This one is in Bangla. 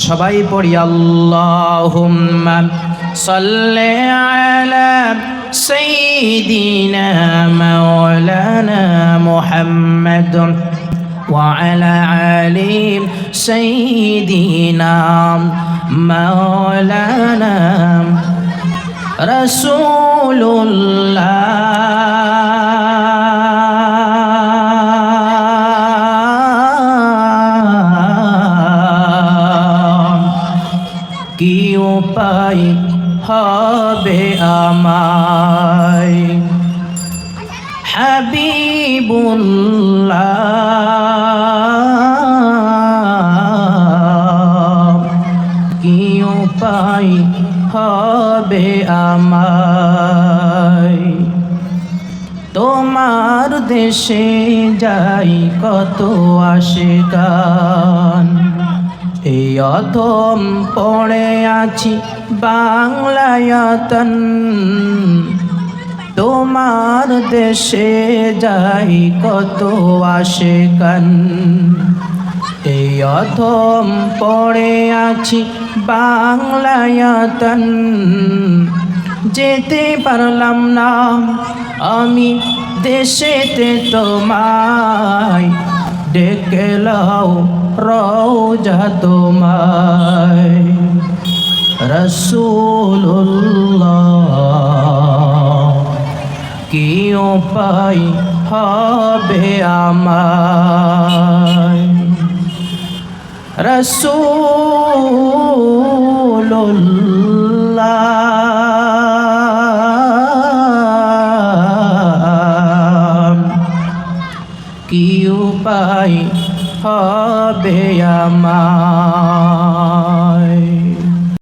সবাই পড়ি আল্লাহুম্মা সাল্লি আলা সাইয়্যিদিনা মাওলানা মুহাম্মাদ وعلى آل سيدنا مولانا رسول الله কি উপায় হবে আমায়? হাবিবুল্লাহ কি উপায় হবে আমায়? তোমার দেশে যাই কত গান এই অধম পড়ে আছি বাংলায়তন। তোমার দেশে যাই কত আসে কান। এই অধম পড়ে আছি বাংলায়তন। যেতে পারলাম না আমি দেশেতে তোমায়। ডেকে লাও রওজা তোমায়। রসুল্লাহ কি উপায় হবে আমায়। রসুল্লাহ কি উপায় হবে আমায়।